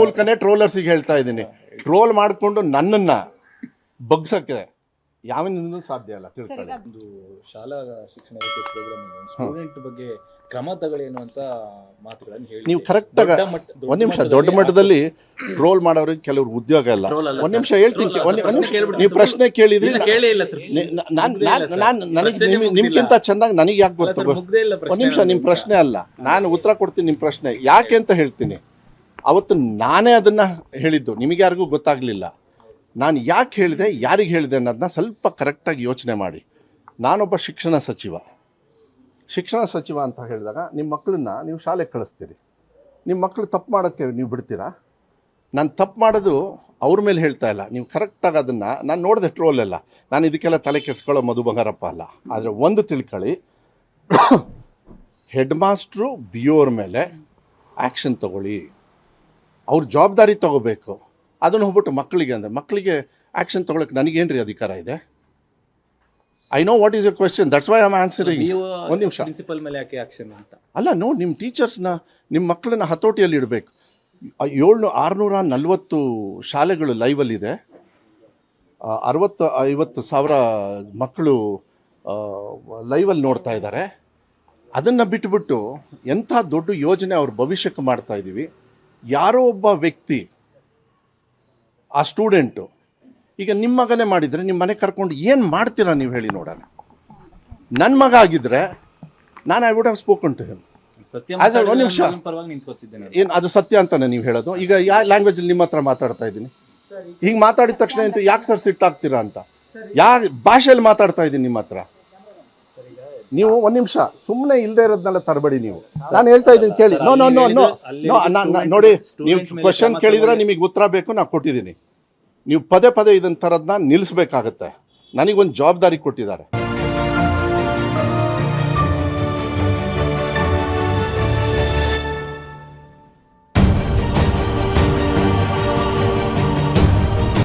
ಮೂಲಕನೇ ಟ್ರೋಲರ್ಸಿಗೆ ಹೇಳ್ತಾ ಇದ್ದೀನಿ. ಟ್ರೋಲ್ ಮಾಡಿಕೊಂಡು ನನ್ನನ್ನ ಬಗ್ಸಕ್ಕೆ ಯಾವಿನಿಂದ ಸಾಧ್ಯ ಅಲ್ಲ ತಿಳ್ಕೊಳ್ಳಿ. ಒಂದು ಶಾಲಾ ಶಿಕ್ಷಣ ಪ್ರೋಗ್ರಾಮ್ ಸ್ಟೂಡೆಂಟ್ ಬಗ್ಗೆ ಕ್ರಮ ತಗೊಳ್ಳೇನು ಅಂತ ಮಾತುಗಳನ್ನು ಹೇಳಿ ನೀವು ಕರೆಕ್ಟಾಗಿ ಒಂದ್ ನಿಮಿಷ ದೊಡ್ಡ ಮಟ್ಟದಲ್ಲಿ ಟ್ರೋಲ್ ಮಾಡೋರಿಗೆ ಕೆಲವ್ರು ಉದ್ಯೋಗ ಇಲ್ಲ. ಒಂದ್ ನಿಮಿಷ ಹೇಳ್ತೀನಿ ಒಂದ್ ನಿಮಿಷ ನೀವು ಪ್ರಶ್ನೆ ಕೇಳಿದ್ರಿ ಇಲ್ಲ, ಕೇಳೇ ಇಲ್ಲ ಸರ್. ನಾನು ನನಗೆ ನಿಮ್ಗಿಂತ ಚೆನ್ನಾಗಿ ನನಗೆ ಯಾಕೆ ಗೊತ್ತಿಲ್ಲ ಗೊತ್ತು? ಸರ್, ಮುಗ್ದೇ ಇಲ್ಲ ಒಂದ್ ನಿಮಿಷ ನಿಮ್ ಪ್ರಶ್ನೆ ಅಲ್ಲ. ನಾನು ಉತ್ತರ ಕೊಡ್ತೀನಿ ನಿಮ್ ಪ್ರಶ್ನೆ. ಯಾಕೆ ಅಂತ ಹೇಳ್ತೀನಿ. ಅವತ್ತು ನಾನೇ ಅದನ್ನ ಹೇಳಿದ್ದು. ನಿಮಗೆ ಯಾರಿಗೂ ಗೊತ್ತಾಗ್ಲಿಲ್ಲ. ನಾನು ಯಾಕೆ ಹೇಳಿದೆ, ಯಾರಿಗೆ ಹೇಳಿದೆ ಅನ್ನೋದನ್ನ ಸ್ವಲ್ಪ ಕರೆಕ್ಟಾಗಿ ಯೋಚನೆ ಮಾಡಿ. ನಾನೊಬ್ಬ ಶಿಕ್ಷಣ ಸಚಿವ. ಶಿಕ್ಷಣ ಸಚಿವ ಅಂತ ಹೇಳಿದಾಗ ನಿಮ್ಮ ಮಕ್ಕಳನ್ನ ನೀವು ಶಾಲೆಗೆ ಕಳಿಸ್ತೀರಿ. ನಿಮ್ಮ ಮಕ್ಕಳು ತಪ್ಪು ಮಾಡೋಕ್ಕೆ ನೀವು ಬಿಡ್ತೀರಾ? ನಾನು ತಪ್ಪು ಮಾಡೋದು ಅವ್ರ ಮೇಲೆ ಹೇಳ್ತಾ ಇಲ್ಲ. ನೀವು ಕರೆಕ್ಟಾಗಿ ಅದನ್ನು ನಾನು ನೋಡಿದೆ ಟ್ರೋಲ್ ಎಲ್ಲ ನಾನು ಇದಕ್ಕೆಲ್ಲ ತಲೆ ಕೆಡಿಸ್ಕೊಳ್ಳೋ ಮಧು ಬಂಗಾರಪ್ಪ ಅಲ್ಲ. ಆದರೆ ಒಂದು ತಿಳ್ಕೊಳ್ಳಿ ಹೆಡ್ ಮಾಸ್ಟ್ರು ಬಿ ಮೇಲೆ ಆ್ಯಕ್ಷನ್ ತಗೊಳ್ಳಿ. ಅವ್ರ ಜವಾಬ್ದಾರಿ ತಗೋಬೇಕು. ಅದನ್ನು ಹೋಗ್ಬಿಟ್ಟು ಮಕ್ಕಳಿಗೆ ಅಂದರೆ ಮಕ್ಕಳಿಗೆ ಆ್ಯಕ್ಷನ್ ತೊಗೊಳಕ್ಕೆ ನನಗೇನು ರೀ ಅಧಿಕಾರ ಇದೆ? I know what is a question that's why am answering ಒಂದು ನಿಮಿಷ. ಪ್ರಿನ್ಸಿಪಲ್ ಮೇಲೆ ಯಾಕೆ ಆಕ್ಷನ್ ಅಂತ? ಅಲ್ಲ ನೋ ನಿಮ್ಮ ಟೀಚರ್ಸ್ನ ನಿಮ್ಮ ಮಕ್ಕಳನ್ನ ಹತೋಟಿಯಲ್ಲಿ ಇಡಬೇಕು. ಏಳ್ನೂ ಆರುನೂರ ನಲವತ್ತು ಶಾಲೆಗಳು ಲೈವಲ್ಲಿದೆ ಅರವತ್ತು ಐವತ್ತು ಸಾವಿರ ಮಕ್ಕಳು ಲೈವಲ್ಲಿ ನೋಡ್ತಾ ಇದ್ದಾರೆ. ಅದನ್ನು ಬಿಟ್ಬಿಟ್ಟು ಎಂಥ ದೊಡ್ಡ ಯೋಜನೆ ಅವ್ರ ಭವಿಷ್ಯಕ್ಕೆ ಮಾಡ್ತಾ ಇದ್ದೀವಿ ಯಾರೋ ಒಬ್ಬ ವ್ಯಕ್ತಿ ಆ ಸ್ಟೂಡೆಂಟು ಈಗ ನಿಮ್ಮ ಮಗನೇ ಮಾಡಿದರೆ ನಿಮ್ಮ ಮನೆ ಕರ್ಕೊಂಡು ಏನು ಮಾಡ್ತೀರಾ ನೀವು ಹೇಳಿ ನೋಡೋಣ. ನನ್ನ ಮಗ ಆಗಿದ್ರೆ ನಾನು I would have spoken to him a- ನಿಮಿಷ. ಮಾತಾಡಿದ್ರೆ ಪರವಾಗಿ ನಿಂತ್ಕೋತಿದ್ದೇನೆ ಏನು ಅದು ಸತ್ಯ ಅಂತಾನೆ ನೀವು ಹೇಳೋದು? ಈಗ ಯಾವ ಲ್ಯಾಂಗ್ವೇಜಲ್ಲಿ ನಿಮ್ಮ ಹತ್ರ ಮಾತಾಡ್ತಾ ಇದ್ದೀನಿ. ಹೀಗೆ ಮಾತಾಡಿದ ತಕ್ಷಣ ಯಾಕೆ ಸರ್ ಸಿಟ್ಟಾಗ್ತೀರಾ ಅಂತ? ಯಾ ಭಾಷೆಯಲ್ಲಿ ಮಾತಾಡ್ತಾ ಇದ್ದೀನಿ ನಿಮ್ಮ ಹತ್ರ? ನೀವು ಒಂದ್ ನಿಮಿಷ ಸುಮ್ಮನೆ ಇಲ್ಲದೆ ಇರೋದನ್ನೆಲ್ಲ ತರಬೇಡಿ ನೀವು. ನಾನು ಹೇಳ್ತಾ ಇದ್ದೀನಿ ಕೇಳಿ. No no no no no ನೋಡಿ ನೀವು ಕ್ವಶನ್ ಕೇಳಿದ್ರೆ. ನಿಮಗೆ ಉತ್ತರ ಬೇಕು ನಾನು ಕೊಟ್ಟಿದ್ದೀನಿ. ನೀವು ಪದೇ ಪದೇ ಇದನ್ನ ತರೋದ್ನ ನಿಲ್ಲಿಸ್ಬೇಕಾಗತ್ತೆ ನನಗೊಂದು ಜವಾಬ್ದಾರಿ ಕೊಟ್ಟಿದ್ದಾರೆ.